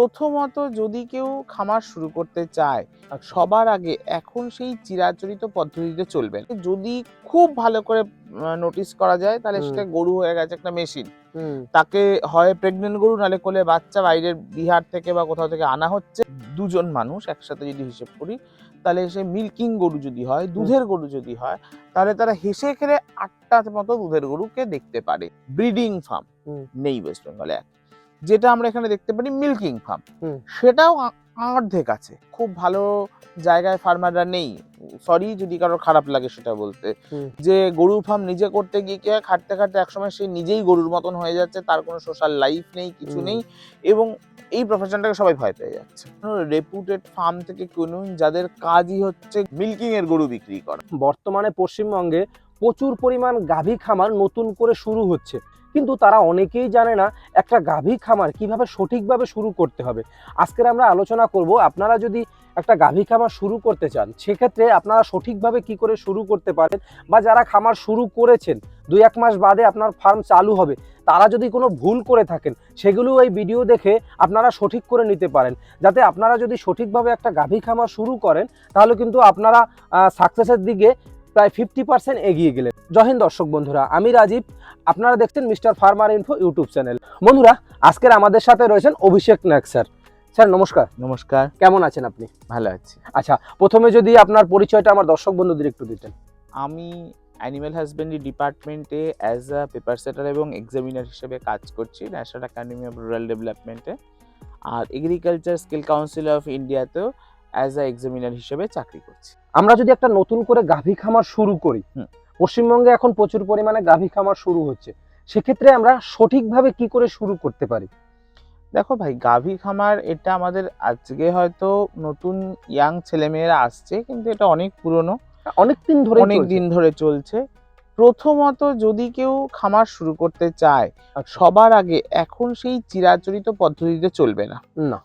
প্রথমত যদি কেউ খামার শুরু করতে চায় আচ্ছা। সবার আগে এখন সেই চিরাচরিত পদ্ধতিতে চলবে। যদি খুব ভালো করে নোটিস করা যায় তাহলে সেটা গরু হয়ে গেছে একটা মেশিন তাকে হয় প্রেগনেন্ট গরু নালে কোলে বাচ্চা বাইরের বিহার থেকে বা কোথাও থেকে আনা হচ্ছে। দুজন মানুষ একসাথে যদি হিসেব করি তাহলে সে মিল্কিং গরু যদি হয় দুধের গরু যদি হয় তাহলে তারা হেসে খেলে আটটা মতো দুধের গরুকে দেখতে পারে। ব্রিডিং ফার্ম নেই ওয়েস্ট বেঙ্গলে এক যেটা আমরা এখানে দেখতে পারি মিল্কিং ফার্ম। সেটাও অর্ধেক আছে। খুব ভালো জায়গায় ফার্মাররা নেই। সরি যদি কারোর খারাপ লাগে সেটা বলতে। যে গরু ফার্ম নিজে করতে গিয়ে কি হয়, খাটতে খাটতে একসময় সে নিজেই গরুর মতন হয়ে যাচ্ছে তার কোনো সোশ্যাল লাইফ নেই কিছু নেই এবং এই প্রফেশনটাকে সবাই ভয় পেয়ে যাচ্ছে। রেপুটেড ফার্ম থেকে কিনুন যাদের কাজই হচ্ছে মিল্কিং এর গরু বিক্রি করা। বর্তমানে পশ্চিমবঙ্গে প্রচুর পরিমাণ গাভী খামার নতুন করে শুরু হচ্ছে। কিন্তু তারা অনেকেই জানে না একটা গাভী খামার কীভাবে সঠিকভাবে শুরু করতে হবে। আজকের আমরা আলোচনা করব আপনারা যদি একটা গাভী খামার শুরু করতে চান, সেক্ষেত্রে আপনারা সঠিকভাবে কি করে শুরু করতে পারেন বা যারা খামার শুরু করেছেন, দুই এক মাস বাদে আপনার ফার্ম চালু হবে, তারা যদি কোনো ভুল করে থাকেন, সেগুলো এই ভিডিও দেখে আপনারা সঠিক করে নিতে পারেন। যাতে আপনারা যদি সঠিকভাবে একটা গাভী খামার শুরু করেন, তাহলে কিন্তু আপনারা সাকসেসের দিকে প্রায় ফিফটি পার্সেন্ট এগিয়ে গেলেন। জহিন দর্শক বন্ধুরা আমি রাজীব। আপনারা দেখছেন mister farmer info YouTube channel. বন্ধুরা আজকের আমাদের সাথে রয়েছেন অভিষেক নায়ক স্যার। স্যার নমস্কার। নমস্কার। কেমন আছেন আপনি? ভালো আছি। আচ্ছা প্রথমে যদি আপনার পরিচয়টা আমার দর্শক বন্ধুদের একটু দিতেন। আমি অ্যানিমেল হাজবেন্ডারি ডিপার্টমেন্টে অ্যাজ আ পেপার সেটার এবং এক্সামিনার হিসেবে কাজ করছি ন্যাশনাল একাডেমি অফ রুরাল ডেভেলপমেন্টে আর এগ্রিকালচার স্কিল কাউন্সিল অফ ইন্ডিয়াতেও অ্যাজ আ এক্সামিনার হিসেবে চাকরি করছি। আমরা যদি একটা নতুন করে গাভী খামার শুরু করি পশ্চিমবঙ্গে এখন প্রচুর পরিমাণে গাভী খামার শুরু হচ্ছে সেক্ষেত্রে আমরা সঠিকভাবে কি করে শুরু করতে পারি? দেখো ভাই গাভী খামার এটা আমাদের আজকে হয়তো নতুন ইয়াং ছেলেমেয়েরা আসছে কিন্তু এটা অনেক পুরনো। অনেক দিন ধরে অনেক দিন ধরে চলছে। প্রথমত যদি কেউ খামার শুরু করতে চায় আচ্ছা। সবার আগে এখন সেই চিরাচরিত পদ্ধতিতে চলবে না। না।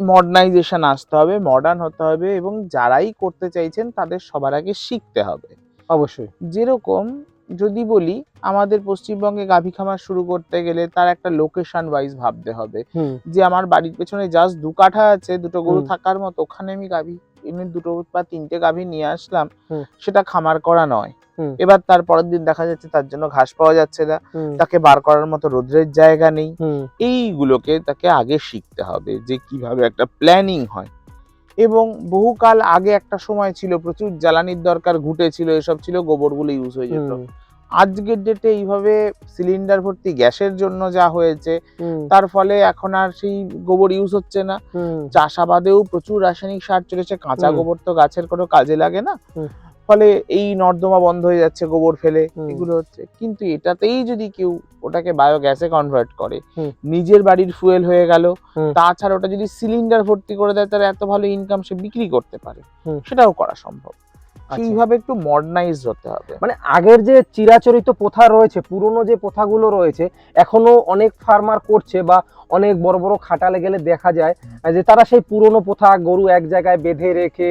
মডার্নাইজেশন আসতে হবে মডার্ন হতে হবে এবং যারাই করতে চাইছেন তাদের সবার আগে শিখতে হবে। অবশ্যই। যেরকম যদি বলি আমাদের পশ্চিমবঙ্গে গাভী খামার শুরু করতে গেলে তার একটা লোকেশন ওয়াইজ ভাবতে হবে। যে আমার বাড়ির পেছনে জাস্ট দু কাঠা আছে দুটো গরু থাকার মতো ওখানে আমি গাভী এমনি দুটো বা তিনটে গাভী নিয়ে আসলাম সেটা খামার করা নয়। এবার তার পরের দিন দেখা যাচ্ছে তার জন্য ঘাস পাওয়া যাচ্ছে না তাকে বার করার মতো রোদ্রের জায়গা নেই। এইগুলোকে তাকে আগে শিখতে হবে যে কীভাবে একটা প্ল্যানিং হয়। এবং বহুকাল আগে একটা সময় ছিল প্রচুর জ্বালানির দরকার ঘুটে ছিল এসব ছিল গোবরগুলো ইউজ হয়ে যেত। আজকের ডেটে এইভাবে সিলিন্ডার ভর্তি গ্যাসের জন্য যা হয়েছে তার ফলে এখন আর সেই গোবর ইউজ হচ্ছে না। চাষাবাদেও প্রচুর রাসায়নিক সার চলেছে কাঁচা গোবর তো গাছের কোনো কাজে লাগে না। ফলে এই নর্দমা বন্ধ হয়ে যাচ্ছে গোবর ফেলে এগুলো হচ্ছে। কিন্তু এটাতেই যদি কেউ ওটাকে বায়োগ্যাসে কনভার্ট করে নিজের বাড়ির ফুয়েল হয়ে গেল তাছাড়া ওটা যদি সিলিন্ডার ভর্তি করে দেয় তার এত ভালো ইনকাম সে বিক্রি করতে পারে। সেটাও করা সম্ভব। সেইভাবে একটু মডার্নাইজ হতে হবে? মানে আগের যে চিরাচরিত প্রথা রয়েছে পুরনো যে প্রথাগুলো রয়েছে এখনও অনেক ফার্মার করছে বা অনেক বড় বড় খাটালে গেলে দেখা যায় যে তারা সেই পুরনো প্রথা গরু এক জায়গায় বেঁধে রেখে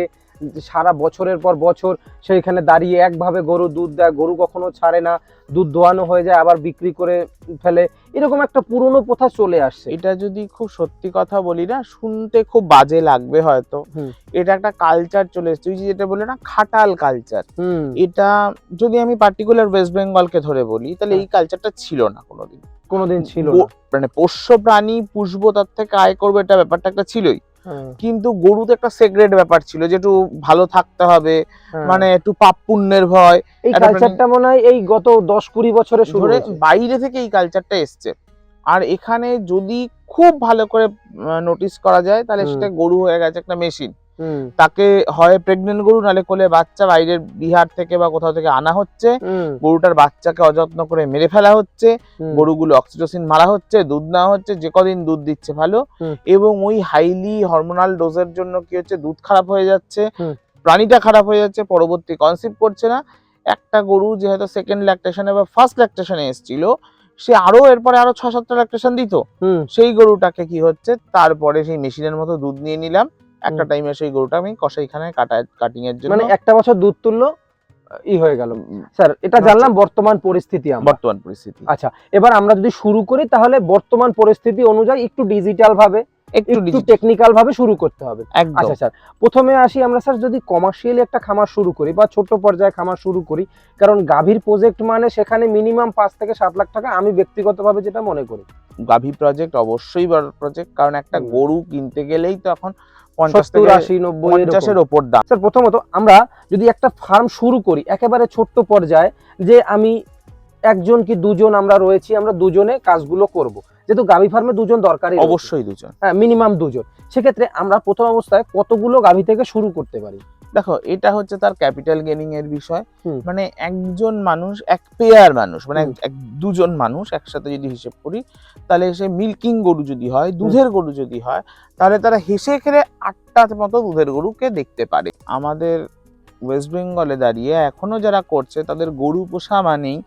সারা বছরের পর বছর সেইখানে দাঁড়িয়ে একভাবে গরু দুধ দেয় গরু কখনো ছাড়ে না দুধ দোয়ানো হয়ে যায় আবার বিক্রি করে ফেলে। এরকম একটা পুরনো প্রথা চলে আসছে। এটা যদি খুব সত্যি কথা বলি না শুনতে খুব বাজে লাগবে হয়তো। এটা একটা কালচার চলে এসেছে। যে যেটা বলে না খাটাল কালচার হুম। এটা যদি আমি পার্টিকুলার ওয়েস্ট বেঙ্গলকে ধরে বলি তাহলে এই হ্যাঁ। কালচারটা ছিল না কোনোদিন। কোনোদিন ছিল না। মানে পোষ্য প্রাণী পুষবো তার থেকে আয় করব এটা ব্যাপারটা একটা ছিলই। হ্যাঁ, কিন্তু গরুতে একটা সেগ্রেট ব্যাপার ছিল যে একটু ভালো থাকতে হবে হ্যাঁ। মানে একটু পাপ পুণ্যের ভয় এই কালচারটা মনে হয় এই গত দশ কুড়ি বছরে শুরু হয়েছে। বাইরে থেকে এই কালচারটা এসছে আর এখানে যদি খুব ভালো করে নোটিস করা যায় তাহলে সেটা গরু হয়ে গেছে একটা মেশিন তাকে হয় প্রেগনেন্ট গরু নালে কোলে বাচ্চা বাইরের বিহার থেকে বা কোথাও থেকে আনা হচ্ছে। গরুটার বাচ্চাকে অযত্ন করে মেরে ফেলা হচ্ছে। গরুগুলো অক্সিটোসিন মারা হচ্ছে দুধ না হচ্ছে যে কদিন দুধ দিচ্ছে ভালো। এবং ওই হাইলি হরমোনাল ডোজের জন্য কি হচ্ছে দুধ খারাপ হয়ে যাচ্ছে। প্রাণীটা খারাপ হয়ে যাচ্ছে পরবর্তী কনসিভ করছে না। একটা গরু যে হয়তো সেকেন্ড ল্যাকটেশনে বা ফার্স্ট ল্যাকটেশনে এসেছিল সে আরও এরপরে আরও ছ সাতটা ল্যাকটেশন দিত সেই গরুটাকে কি হচ্ছে তারপরে সেই মেশিনের মতো দুধ নিয়ে নিলাম। একটা টাইমে সেই গরুটা আমি কষাইখানে কাটা কাটিং এর জন্য। মানে একটা বছর দুধ তুললো ই হয়ে গেল। স্যার এটা আচ্ছা। জানলাম বর্তমান পরিস্থিতি আমরা। বর্তমান পরিস্থিতি। আচ্ছা এবার আমরা যদি শুরু করি তাহলে বর্তমান পরিস্থিতি অনুযায়ী একটু ডিজিটাল ভাবে একটু টেকনিক্যাল ভাবে শুরু করতে হবে। আচ্ছা স্যার প্রথমে আসি আমরা স্যার যদি কমার্শিয়ালি একটা খামার শুরু করি বা ছোট পর্যায়ে খামার শুরু করি কারণ গাভীর প্রজেক্ট মানে সেখানে মিনিমাম পাঁচ থেকে সাত লাখ টাকা আমি ব্যক্তিগতভাবে যেটা মনে করি। গাভী প্রজেক্ট অবশ্যই বড় প্রজেক্ট কারণ একটা গরু কিনতে গেলেই তো এখন সত্তর আশি নব্বই পঞ্চাশের ওপর দাম। স্যার প্রথমত আমরা যদি একটা ফার্ম শুরু করি একেবারে ছোট্ট পর্যায়ে যে আমি একজন কি দুজন আমরা রয়েছি আমরা দুজনে কাজগুলো করব। যেহেতু গাভী ফার্মে দুজন দরকারই অবশ্যই দুজন। হ্যাঁ মিনিমাম দুজন। সেক্ষেত্রে আমরা প্রথম অবস্থায় কতগুলো গাভী থেকে শুরু করতে পারি? দেখো এটা হচ্ছে তার ক্যাপিটাল গেনিং এর বিষয়। মানে একজন মানুষ এক পেয়ার মানুষ মানে এক- দুজন মানুষ একসাথে যদি হিসেব করি তাহলে সে মিল্কিং গরু যদি হয় দুধের গরু যদি হয় তাহলে তারা হেসে খেলে আটটা মতো দুধের গরুকে দেখতে পারে। আমাদের ওয়েস্ট বেঙ্গলে দাঁড়িয়ে এখনও যারা করছে তাদের গরু পোষা মানেই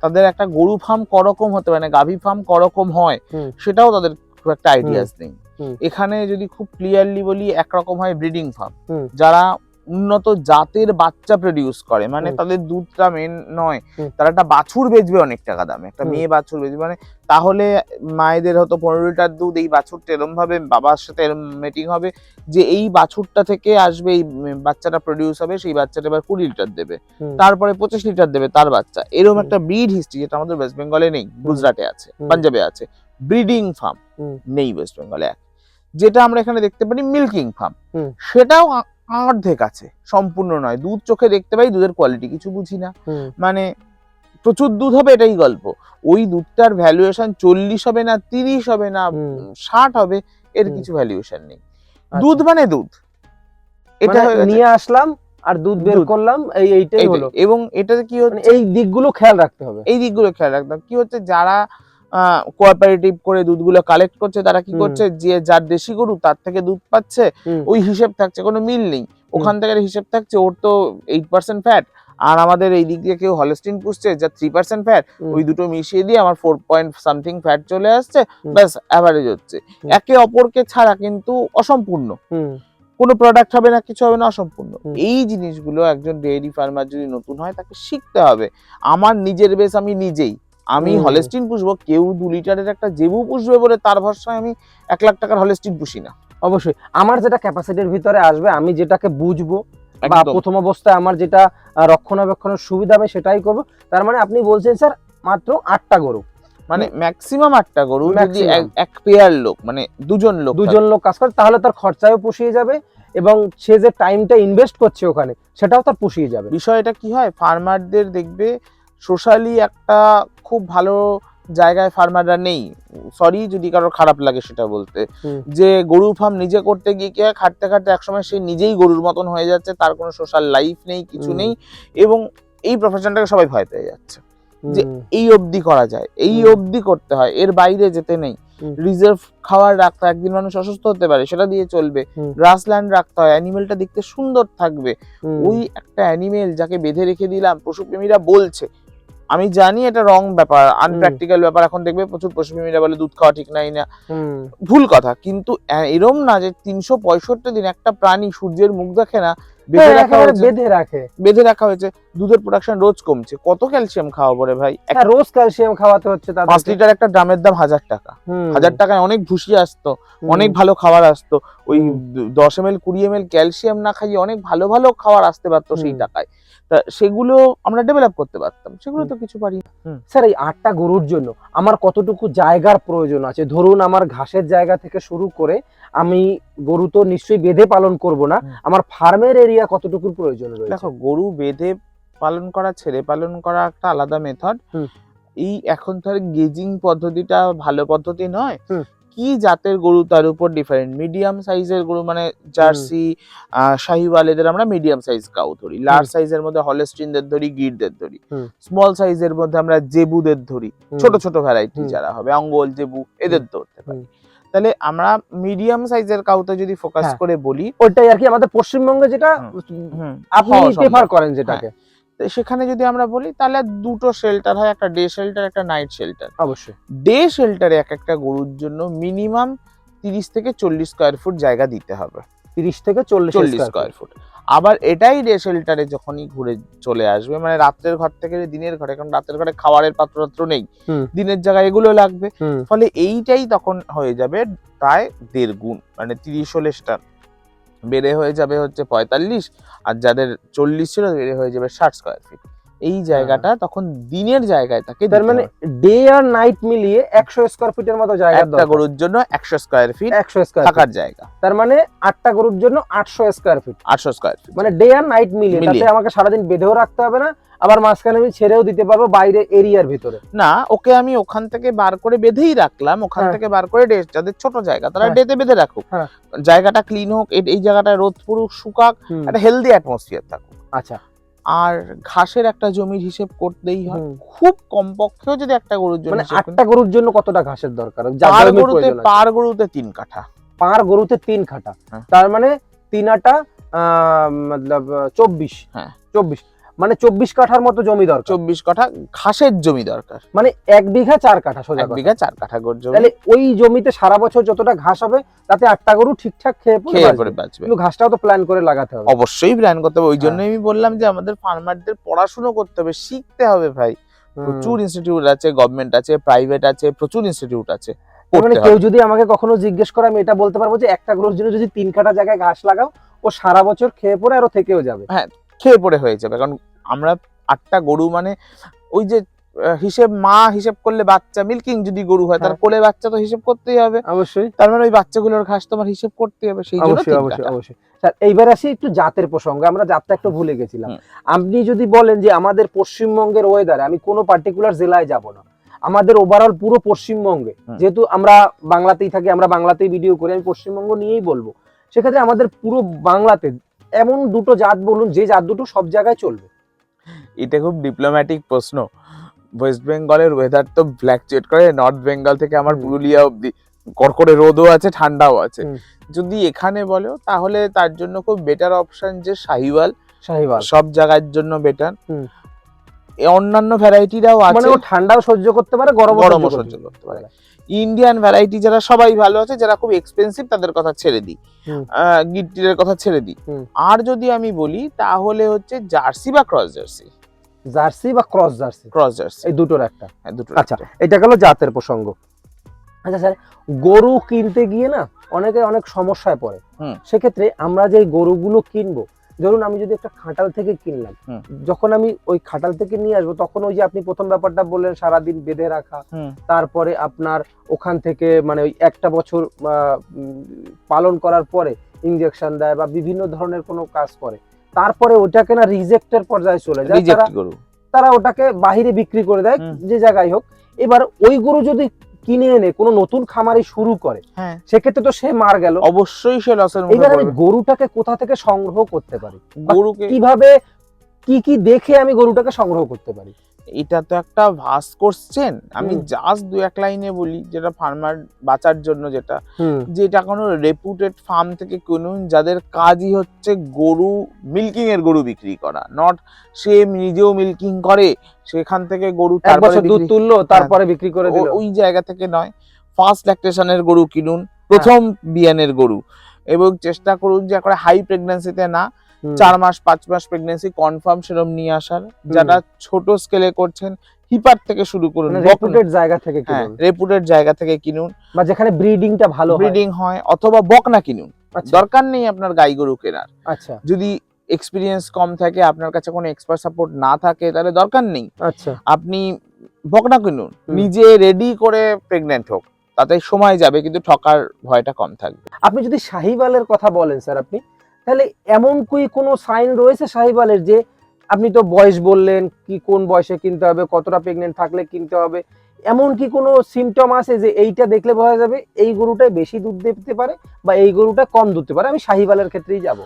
তাদের একটা গরু ফার্ম করকম হতে পারে না গাভী ফার্ম করকম হয় সেটাও তাদের খুব একটা আইডিয়াস নেই। এখানে যদি খুব ক্লিয়ারলি বলি একরকম হয় ব্রিডিং ফার্ম যারা উন্নত জাতের বাচ্চা প্রডিউস করে। মানে তাদের দুধটা মেন নয়। তারা একটা বাছুর বেচবে অনেক টাকা দামে। একটা মেয়ে বাছুর বেচবে। মানে তাহলে মায়েদের হয়তো পনেরো লিটার দুধ এই বাছুরটা এরম ভাবে বাবার সাথে এরম মিটিং হবে যে এই বাছুরটা থেকে আসবে এই বাচ্চাটা প্রডিউস হবে সেই বাচ্চাটা এবার কুড়ি লিটার দেবে। তারপরে পঁচিশ লিটার দেবে তার বাচ্চা। এরকম একটা ব্রিড হিস্ট্রি যেটা আমাদের ওয়েস্ট বেঙ্গলে নেই গুজরাটে আছে পাঞ্জাবে আছে। ব্রিডিং ফার্ম নেই ওয়েস্ট বেঙ্গলে এক। যেটা আমরা এখানে দেখতে পারি মিল্কিং ফার্ম সেটাও অর্ধেক আছে সম্পূর্ণ নয়। দুধ চোখে দেখতে পাই দুধের কোয়ালিটি কিছু বুঝি না। মানে প্রচুর দুধ হবে এটাই গল্প। ওই দুধটার ভ্যালুয়েশন চল্লিশ হবে না তিরিশ হবে না ষাট হবে এর কিছু ভ্যালুয়েশন নেই। আচ্ছা। দুধ মানে দুধ। এটা মানে নিয়ে আসলাম আর দুধ বের করলাম এই এইটাই। হলো। এবং এটাতে কি মানে হচ্ছে এই দিকগুলো খেয়াল রাখতে হবে। এই দিকগুলো খেয়াল রাখতাম কি হচ্ছে যারা কোঅপারেটিভ করে দুধগুলো কালেক্ট করছে তারা কি করছে? যে যার দেশি গরু তার থেকে দুধ পাচ্ছে ওই হিসেব থাকছে কোনো মিল নেই। ওখান থেকে হিসেব থাকছে ওর তো এইট পার্সেন্ট ফ্যাট আর আমাদের এই দিক দিয়ে কেউ হলস্টিন পুষছে যা থ্রি পার্সেন্ট ফ্যাট ওই দুটো মিশিয়ে দিয়ে আমার ফোর পয়েন্ট সামথিং ফ্যাট চলে আসছে ব্যাস অ্যাভারেজ হচ্ছে। একে অপরকে ছাড়া কিন্তু অসম্পূর্ণ। কোনো প্রোডাক্ট হবে না কিছু হবে না অসম্পূর্ণ। এই জিনিসগুলো একজন ডেয়ারি ফার্মার যদি নতুন হয় তাকে শিখতে হবে। আমার নিজের বেশ আমি নিজেই। আমি। হলেস্টিন পুষবো কেউ দু লিটারের একটা জেবু পুষবে বলে তার ভরসায় আমি এক লাখ টাকার হলেস্টিন পুষি না। অবশ্যই। আমার যেটা ক্যাপাসিটির ভিতরে আসবে আমি যেটাকে বুঝব বা প্রথম অবস্থায় আমার যেটা রক্ষণাবেক্ষণের সুবিধা হবে সেটাই করব। তার মানে আপনি বলছেন স্যার মাত্র আটটা গরু। মানে ম্যাক্সিমাম আটটা গরু যদি এক- এক পেয়ার লোক মানে দুজন লোক দুজন লোক কাজ করে তাহলে তার খরচাও পুষিয়ে যাবে এবং সে যে টাইমটা ইনভেস্ট করছে ওখানে সেটাও তার পুষিয়ে যাবে। বিষয়টা কি হয়? ফার্মারদের দেখবে সোশ্যালি একটা খুব ভালো জায়গায় ফার্মাররা নেই। সরি যদি কারোর খারাপ লাগে সেটা বলতে। যে গরু ফার্ম নিজে করতে গিয়ে কি খাটতে খাটতে একসময় সে নিজেই গরুর মতন হয়ে যাচ্ছে তার কোনো সোশ্যাল লাইফ নেই কিছু নেই এবং এই প্রফেশনটাকে সবাই ভয় পেয়ে যাচ্ছে। যে এই অবধি করা যায় এই অবধি করতে হয় এর বাইরে যেতে নেই। রিজার্ভ খাওয়ার রাখতে হয়, একদিন মানুষ অসুস্থ হতে পারে সেটা দিয়ে চলবে। গ্রাসল্যান্ড রাখতে হয় অ্যানিমেলটা দেখতে সুন্দর থাকবে। ওই একটা অ্যানিমেল যাকে বেঁধে রেখে দিলাম পশুপ্রেমীরা বলছে আমি জানি এটা রং ব্যাপার আনপ্র্যাকটিক্যাল ব্যাপার এখন দেখবে প্রচুর পশুপ্রেমীরা বলে দুধ খাওয়া ঠিক নাই না। ভুল কথা কিন্তু এরম না যে তিনশো পঁয়ষট্টি দিন একটা প্রাণী সূর্যের মুখ দেখে না বেঁধে হ্যাঁ, রাখা হয়েছে? বেঁধে রাখে। বেঁধে রাখা হয়েছে। দুধের প্রোডাকশন রোজ কমছে। কত ক্যালসিয়াম খাওয়া পরে ভাই? হ্যাঁ রোজ ক্যালসিয়াম খাওয়াতে হচ্ছে পাঁচ তাদের লিটার একটা ড্রামের দাম হাজার টাকা। হাজার টাকায় অনেক ভুসি আসতো অনেক ভালো খাবার আসতো। ওই হুম। দ- দশ এম এল কুড়ি এম এল ক্যালসিয়াম না খাইয়ে অনেক ভালো ভালো খাবার আসতে পারতো সেই টাকায়। তা সেগুলো আমরা ডেভেলপ করতে পারতাম। সেগুলো তো কিছু পারি স্যার এই আটটা গরুর জন্য আমার কতটুকু জায়গার প্রয়োজন আছে? ধরুন আমার ঘাসের জায়গা থেকে শুরু করে আমি গরু তো নিশ্চয়ই বেঁধে পালন করব না। আমার ফার্মের এরিয়া কতটুকু প্রয়োজন রয়েছে? দেখো গরু বেঁধে পালন করা ছেড়ে পালন করা একটা আলাদা মেথড এই এখন ধর গেজিং পদ্ধতিটা ভালো পদ্ধতি নয়। কি জাতের গরু তার উপর ডিফারেন্ট মিডিয়াম সাইজের গরু মানে জার্সি শাহিওয়াল এদের আমরা মিডিয়াম সাইজ কাউ ধরি। লার্জ সাইজের মধ্যে হলস্টিনদের ধরি গিরদের ধরি। স্মল সাইজের মধ্যে আমরা জেবুদের ধরি। ছোট ছোট ভ্যারাইটি যারা হবে অঙ্গল জেবু এদের ধরতে পারি। তাহলে আমরা মিডিয়াম সাইজের কাউতে যদি ফোকাস হ্যাঁ। করে বলি ওইটাই আর কি আমাদের পশ্চিমবঙ্গে যেটা আপনি প্রেফার করেন যেটাকে। তো সেখানে যদি আমরা বলি তাহলে দুটো শেল্টার হয় একটা ডে শেল্টার একটা নাইট শেল্টার অবশ্যই। ডে শেল্টারে এক একটা গরুর জন্য মিনিমাম তিরিশ থেকে চল্লিশ স্কোয়ার ফুট জায়গা দিতে হবে। তিরিশ থেকে চল্লিশ চল্লিশ স্কোয়ার স্কোয়ার ফুট আবার এটাই ডে শেল্টারে যখনই ঘুরে চলে আসবে মানে রাত্রের ঘর থেকে দিনের ঘরে কারণ রাতের ঘরে খাবারের পাত্রপাত্র নেই দিনের জায়গায় এগুলো লাগবে। ফলে এইটাই তখন হয়ে যাবে প্রায় দেড় গুণ মানে তিরিশ চল্লিশটা বেড়ে হয়ে যাবে হচ্ছে পঁয়তাল্লিশ আর যাদের চল্লিশ ছিল বেড়ে হয়ে যাবে ষাট স্কোয়ার ফিট এই জায়গাটা তখন দিনের জায়গায় তাকে তার মানে ডে আর নাইট মিলিয়ে একশো স্কোয়ার ফিটের মতো জায়গা একটা গরুর জন্য একশো স্কোয়ার ফিট একশো স্কোয়ার থাকার জায়গা। তার মানে আটটা গরুর জন্য আটশো স্কোয়ার ফিট আটশো স্কোয়ার ফিট মানে ডে আর নাইট মিলিয়ে তাতে আমাকে সারাদিন বেঁধেও রাখতে হবে না আবার মাঝখানে আমি ছেড়েও দিতে পারব বাইরে এরিয়ার ভিতরে। না ওকে আমি ওখান থেকে বার করে বেঁধেই রাখলাম ওখান হ্যাঁ। থেকে বার করে ডে যাদের ছোট জায়গা তারা হ্যাঁ। ডেতে বেঁধে রাখুক। হ্যাঁ। জায়গাটা ক্লিন হোক এই জায়গাটা রোদ পুরুক শুকাক একটা হেলদি অ্যাটমসফিয়ার থাকুক। আচ্ছা। আর ঘাসের একটা জমির হিসেব করতেই হয়। খুব কমপক্ষেও যদি একটা গরুর জন্য একটা আটটা গরুর জন্য কতটা ঘাসের দরকার? যার পার গরুতে পার গরুতে তিন কাঠা। পার গরুতে তিন খাটা হ্যাঁ। তার মানে তিন আটা আহ, মতলব চব্বিশ। হ্যাঁ। চব্বিশ। মানে চব্বিশ কাঠার মতো জমি দরকার। চব্বিশ কাঠা ঘাসের জমি দরকার। মানে এক বিঘা চার কাঠা সোজা এক বিঘা চার কাঠা জমি। তাহলে ওই জমিতে সারা বছর যতটা ঘাস হবে তাতে আটটা গরু ঠিকঠাক খেয়ে খেয়ে। পরে বাঁচবে। কিন্তু ঘাসটাও তো প্ল্যান করে লাগাতে হবে। অবশ্যই প্ল্যান করতে হবে। ওই হ্যাঁ। জন্যই আমি বললাম যে আমাদের ফার্মারদের পড়াশুনো করতে হবে শিখতে হবে ভাই। প্রচুর ইনস্টিটিউট আছে গভর্নমেন্ট আছে প্রাইভেট আছে প্রচুর ইনস্টিটিউট আছে। মানে কেউ যদি আমাকে কখনো জিজ্ঞেস করে আমি এটা বলতে পারব যে একটা গরুর জন্য যদি তিন কাঠা জায়গায় ঘাস লাগাও ও সারা বছর খেয়ে পরে আরও থেকেও যাবে। খেয়ে পড়ে হয়ে যাবে। কারণ আমরা আটটা গরু মানে ওই যে হিসেব মা হিসেব করলে বাচ্চা মিল্কিং যদি গরু হয় তার হ্যাঁ। কোলে বাচ্চা তো হিসেব করতেই হবে। অবশ্যই। তার মানে ওই বাচ্চাগুলোর ঘাস তোমার হিসেব করতেই হবে সেই জন্য অবশ্যই অবশ্যই অবশ্যই। স্যার এইবার আসি একটু জাতের প্রসঙ্গে আমরা জাতটা একটু ভুলে গেছিলাম। আপনি যদি বলেন যে আমাদের পশ্চিমবঙ্গের ওয়েদারে আমি কোনো পার্টিকুলার জেলায় যাব না আমাদের ওভারঅল পুরো পশ্চিমবঙ্গে যেহেতু আমরা বাংলাতেই থাকি আমরা বাংলাতেই ভিডিও করি আমি পশ্চিমবঙ্গ নিয়েই বলব। সেক্ষেত্রে আমাদের পুরো বাংলাতে এমন দুটো জাত বলুন যে জাত দুটো সব জায়গায় চলবে। এটা খুব ডিপ্লোম্যাটিক প্রশ্ন। ওয়েস্ট বেঙ্গলের ওয়েদার তো ফ্ল্যাকচুয়েট করে নর্থ বেঙ্গল থেকে আমার পুরুলিয়া অব্দি কড়কড়ে রোদও আছে ঠান্ডাও আছে। যদি এখানে বলো তাহলে তার জন্য খুব বেটার অপশন যে শাহিওয়াল শাহিওয়াল সব জায়গার জন্য বেটার। অন্যান্য ভ্যারাইটিরাও মানে আছে। ও ঠান্ডাও সহ্য করতে পারে গরমও সহ্য করতে পারে। ইন্ডিয়ান ভ্যারাইটি যারা সবাই ভালো আছে যারা খুব এক্সপেন্সিভ তাদের কথা ছেড়ে দিই। গিট্টিরের কথা ছেড়ে দিই। আর যদি আমি বলি তাহলে হচ্ছে জার্সি বা ক্রস জার্সি? জার্সি বা ক্রস জার্সি? Cross jersey. এই দুটোর একটা। হ্যাঁ, দুটো আচ্ছা এটা গেল জাতের প্রসঙ্গ। আচ্ছা স্যার গরু কিনতে গিয়ে না অনেকে অনেক সমস্যায় পড়ে। সেক্ষেত্রে আমরা যে গরুগুলো কিনবো ধরুন আমি যদি একটা খাটাল থেকে কিনলাম যখন আমি ওই খাটাল থেকে নিয়ে আসব তখন ওই যে আপনি প্রথম ব্যাপারটা বললেন সারাদিন বেঁধে রাখা তারপরে আপনার ওখান থেকে মানে ওই একটা বছর পালন করার পরে ইঞ্জেকশন দেয় বা বিভিন্ন ধরনের কোনো কাজ করে তারপরে ওটাকে না রিজেক্টের পর্যায়ে চলে যায় তারা ওটাকে বাহিরে বিক্রি করে দেয় যে জায়গায় হোক। এবার ওই গরু যদি কিনে এনে কোনো নতুন খামারি শুরু করে হ্যাঁ। সেক্ষেত্রে তো সে মার গেল। অবশ্যই সে লসের মুখে এবার আমি গরুটাকে কোথা থেকে সংগ্রহ করতে পারি? গরু গরুকে কীভাবে কি কি দেখে আমি গরুটাকে সংগ্রহ করতে পারি? এটা তো একটা ভাস কোশ্চেন আমি জাস্ট দু এক লাইনে বলি যেটা ফার্মার বাঁচার জন্য যেটা। হুম। যেটা কোনো রেপুটেড ফার্ম থেকে কিনুন যাদের কাজই হচ্ছে গরু মিল্কিং এর গরু বিক্রি করা। নট সে নিজেও মিল্কিং করে সেখান থেকে গরু তারপরে দুধ তুললো তারপরে বিক্রি করে দিল। ওই জায়গা থেকে নয় ফার্স্ট ল্যাকটেশনের গরু কিনুন প্রথম বিয়ানের গরু। এবং চেষ্টা করুন যে একটা হাই প্রেগন্যান্সিতে না চার মাস পাঁচ মাস প্রেগনেন্সি কনফার্ম সেরম নিয়ে আসার। যারা ছোট স্কেলে করছেন হিপার থেকে শুরু করুন মানে রেপুটেড জায়গা থেকে হ্যাঁ কিনুন। রেপুটেড জায়গা থেকে কিনুন। বা যেখানে ব্রিডিংটা ভালো ব্রিডিং হয় অথবা বকনা কিনুন। আচ্ছা। দরকার নেই আপনার গাই গরু কেনার। আচ্ছা। যদি এক্সপিরিয়েন্স কম থাকে আপনার কাছে কোনো এক্সপার্ট সাপোর্ট না থাকে তাহলে দরকার নেই। আচ্ছা। আপনি বকনা কিনুন নিজে রেডি করে প্রেগনেন্ট হোক তাতে সময় যাবে কিন্তু ঠকার ভয়টা কম থাকবে। আপনি যদি শাহিওয়ালের কথা বলেন স্যার আপনি তাহলে এমন কি কোনো সাইন রয়েছে সাহিবালের যে আপনি তো বয়স বললেন, কি কোন বয়সে কিনতে হবে, কতটা প্রেগনেন্ট থাকলে কিনতে হবে? এমন কি কোনো সিমটম আছে যে এইটা দেখলে বোঝা যাবে এই গরুটাই বেশি দুধ দিতে পারে বা এই গরুটা কম দুধ দিতে পারে? আমি সাহিবালের ক্ষেত্রেই যাব।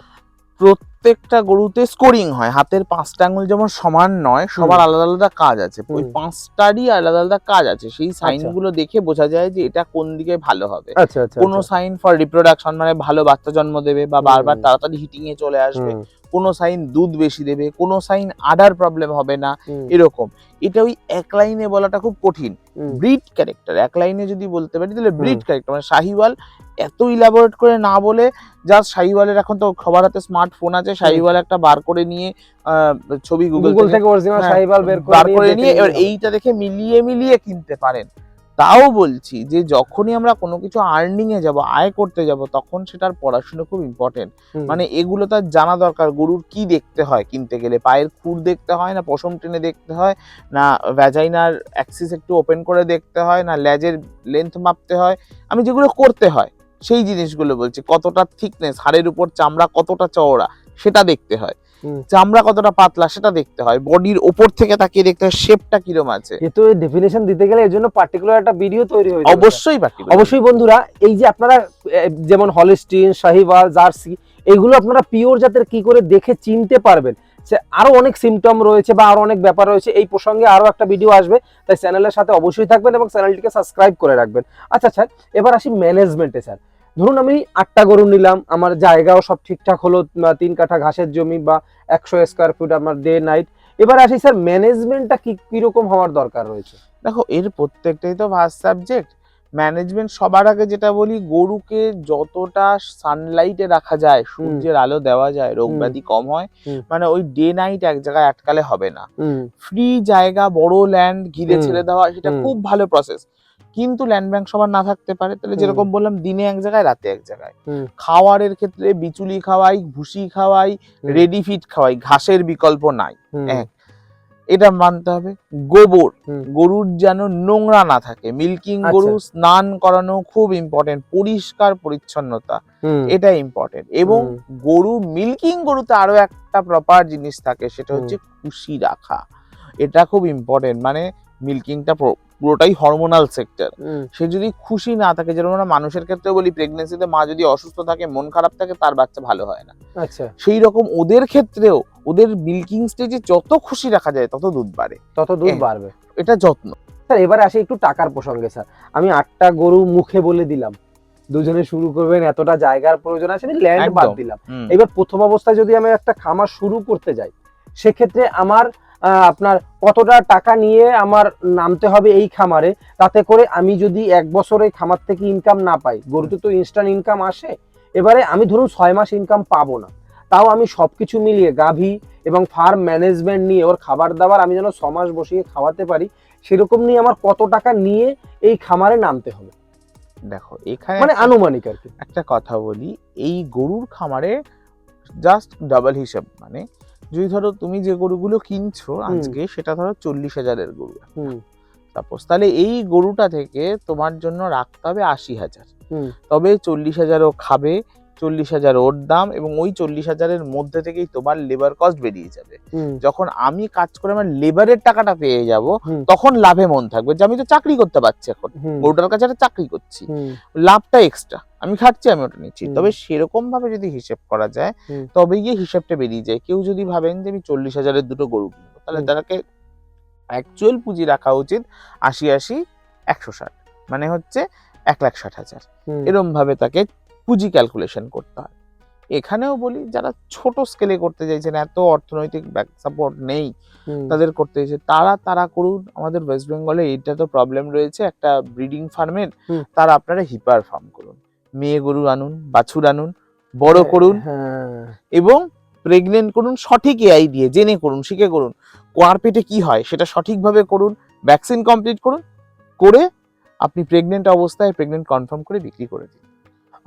প্রত্যেকটা গরুতে স্কোরিং হয়। হাতের পাঁচটা আঙুল যেমন সমান নয় সবার আলাদা আলাদা কাজ আছে। ওই পাঁচটারই আলাদা আলাদা কাজ আছে। সেই সাইনগুলো দেখে বোঝা যায় যে এটা কোন দিকে ভালো হবে। আচ্ছা আচ্ছা কোনো সাইন ফর রিপ্রোডাকশন মানে ভালো বাচ্চা জন্ম দেবে বা বারবার। তাড়াতাড়ি হিটিং এ চলে আসবে। কোনো সাইন দুধ বেশি দেবে কোনো সাইন আডার প্রবলেম হবে না এরকম। এটা ওই এক লাইনে বলাটা খুব কঠিন। ব্রিড ক্যারেক্টার এক লাইনে যদি বলতে পারি তাহলে ব্রিড ক্যারেক্টার মানে শাহিওয়াল এত ইলাবোরেট করে না বলে জাস্ট শাহিওয়ালের এখন তো সবার হাতে স্মার্টফোন আছে শাহিওয়াল একটা বার করে নিয়ে আহ, ছবি গুগল থেকে অরিজিনাল হ্যাঁ, সাহিবাল বের করে বার করে নিয়ে এবার এইটা দেখে মিলিয়ে মিলিয়ে কিনতে পারেন। তাও বলছি যে যখনই আমরা কোনো কিছু আর্নিং এ যাব আয় করতে যাব তখন সেটার পড়াশুনো খুব ইম্পর্টেন্ট মানে এগুলো তার জানা দরকার গরুর কি দেখতে হয় কিনতে গেলে? পায়ের খুর দেখতে হয় না পশম টেনে দেখতে হয়? না ভ্যাজাইনার অ্যাক্সিস একটু ওপেন করে দেখতে হয়? না ল্যাজের লেন্থ মাপতে হয়? আমি যেগুলো করতে হয় সেই জিনিসগুলো বলছি। কতটা থিকনেস হাড়ের উপর চামড়া কতটা চওড়া সেটা দেখতে হয়। চামড়া কতটা পাতলা সেটা দেখতে হয়। বডির ওপর থেকে তাকিয়ে দেখতে হয় শেপটা কিরম আছে। এ তো ডেফিনেশন দিতে গেলে এর জন্য পার্টিকুলার একটা ভিডিও তৈরি হয়ে যাবে। অবশ্যই অবশ্যই বন্ধুরা এই যে আপনারা যেমন হলিস্টিন শাহিওয়াল জার্সি এইগুলো আপনারা পিওর জাতের কি করে দেখে চিনতে পারবেন? আরও অনেক সিমটম রয়েছে বা আরও অনেক ব্যাপার রয়েছে এই প্রসঙ্গে আরও একটা ভিডিও আসবে। তাই চ্যানেলের সাথে অবশ্যই থাকবেন এবং চ্যানেলটিকে সাবস্ক্রাইব করে রাখবেন। আচ্ছা স্যার এবার আসি ম্যানেজমেন্টে স্যার ধরুন আমি আটটা গরু নিলাম আমার জায়গাও সব ঠিকঠাক হলো তিন কাঠা ঘাসের জমি বা একশো স্কোয়ার ফুট আমার ডে নাইট এবার আসি স্যার ম্যানেজমেন্টটা কি কীরকম হওয়ার দরকার রয়েছে? দেখো এর প্রত্যেকটাই তো ভাস্ট সাবজেক্ট ম্যানেজমেন্ট সবার আগে যেটা বলি গরুকে যতটা সানলাইটে রাখা যায় সূর্যের আলো দেওয়া যায় রোগ ব্যাধি কম হয় মানে ওই ডে নাইট এক জায়গায় আটকালে হবে না। ফ্রি জায়গা বড় ল্যান্ড ঘিরে ছেড়ে দেওয়া সেটা খুব ভালো প্রসেস কিন্তু ল্যান্ড ব্যাংক সবার না থাকতে পারে তাহলে যেরকম বললাম দিনে এক জায়গায় রাতে এক জায়গায়। খাওয়ারের ক্ষেত্রে বিচুলি খাওয়াই ভুসি খাওয়াই। রেডি ফিট খাওয়াই ঘাসের বিকল্প নাই। এক। এটা মানতে হবে গোবর। গরুর যেন নোংরা না থাকে। মিল্কিং আচ্ছা। গরু স্নান করানো খুব ইম্পর্টেন্ট পরিষ্কার পরিচ্ছন্নতা। এটা ইম্পর্টেন্ট এবং। গরু মিল্কিং গরুতে আরও একটা প্রপার জিনিস থাকে সেটা হচ্ছে খুশি রাখা। এটা খুব ইম্পর্টেন্ট মানে মিল্কিংটা পুরোটাই হরমোনাল সেক্টর সে যদি খুশি না থাকে যেরকম আমরা মানুষের ক্ষেত্রে বলি প্রেগনেন্সিতে মা যদি অসুস্থ থাকে মন খারাপ থাকে তার বাচ্চা ভালো হয় না। আচ্ছা। সেই রকম ওদের ক্ষেত্রেও ওদের মিল্কিং স্টেজে যত খুশি রাখা যায় তত দুধ বাড়ে। তত দুধ হ্যাঁ। বাড়বে। এটা যত্ন। স্যার এবারে আসি একটু টাকার প্রসঙ্গে স্যার। আমি আটটা গরু মুখে বলে দিলাম। দুজনে শুরু করবেন এতটা জায়গার প্রয়োজন আছে আমি ল্যান্ড বাদ দিলাম। এবার প্রথম অবস্থায় যদি আমি একটা খামার শুরু করতে যাই সেক্ষেত্রে আমার আপনার কতটা টাকা নিয়ে আমার নামতে হবে এই খামারে তাতে করে আমি যদি এক বছরে খামার থেকে ইনকাম না পাই গরুতে তো ইনস্ট্যান্ট ইনকাম আসে এবারে আমি ধরুন ছয় মাস ইনকাম পাবো না। তাও আমি সবকিছু মিলিয়ে গাভী এবং ফার্ম ম্যানেজমেন্ট নিয়ে ওর খাবার দাবার আমি যেন ছ মাস বসিয়ে খাওয়াতে পারি সেরকম নিয়ে আমার কত টাকা নিয়ে এই খামারে নামতে হবে। দেখো এখানে মানে আনুমানিক আর কি। একটা কথা বলি এই গরুর খামারে জাস্ট ডাবল হিসাব মানে যদি ধরো তুমি যে গরুগুলো কিনছো আজকে সেটা ধরো চল্লিশ হাজারের গরু। তারপর সাপোজ তাহলে এই গরুটা থেকে তোমার জন্য রাখতে হবে আশি হাজার। তবে চল্লিশ হাজারও খাবে চল্লিশ হাজার ওর দাম এবং ওই চল্লিশ হাজারের মধ্যে থেকেই তোমার লেবার কস্ট বেরিয়ে যাবে। যখন আমি কাজ করে আমার লেবারের টাকাটা পেয়ে যাব তখন লাভে মন থাকবে যে আমি তো চাকরি করতে পারছি এখন। গরুটার কাছে একটা চাকরি করছি। লাভটা এক্সট্রা আমি খাচ্ছি আমি ওটা নিচ্ছি। তবে সেরকম ভাবে যদি হিসেব করা যায় তবে গিয়ে হিসাবটা বেরিয়ে যায়। কেউ যদি ভাবেন যে আমি চল্লিশ হাজারের দুটো গরু কিনবো তাহলে। তাকে অ্যাকচুয়াল পুঁজি রাখা উচিত আশি আশি একশো ষাট। মানে হচ্ছে এক লাখ ষাট হাজার। এরম ভাবে তাকে পুঁজি ক্যালকুলেশন করতে হয়। এখানেও বলি যারা ছোট স্কেলে করতে চাইছেন এত অর্থনৈতিক ব্যাক সাপোর্ট নেই তাদের করতে চাইছে তারা তারা করুন। আমাদের ওয়েস্ট বেঙ্গলে এইটা তো প্রবলেম রয়েছে একটা ব্রিডিং ফার্মের। তারা আপনারা হিপার ফার্ম করুন। মেয়ে গরু আনুন বাছুর আনুন বড় করুন হ্যাঁ। এবং প্রেগনেন্ট করুন সঠিক এআই দিয়ে জেনে করুন শিখে করুন। কোয়ার পেটে কি হয় সেটা সঠিকভাবে করুন ভ্যাকসিন কমপ্লিট করুন করে আপনি প্রেগনেন্ট অবস্থায় প্রেগনেন্ট কনফার্ম করে বিক্রি করে দিন।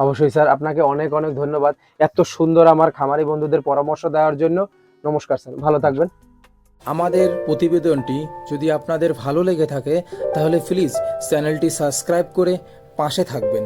অবশ্যই স্যার, আপনাকে অনেক অনেক ধন্যবাদ এত সুন্দর আমার খামারি বন্ধুদের পরামর্শ দেওয়ার জন্য। নমস্কার স্যার, ভালো থাকবেন। আমাদের প্রতিবেদনটি যদি আপনাদের ভালো লেগে থাকে, তাহলে প্লিজ চ্যানেলটি সাবস্ক্রাইব করে পাশে থাকবেন।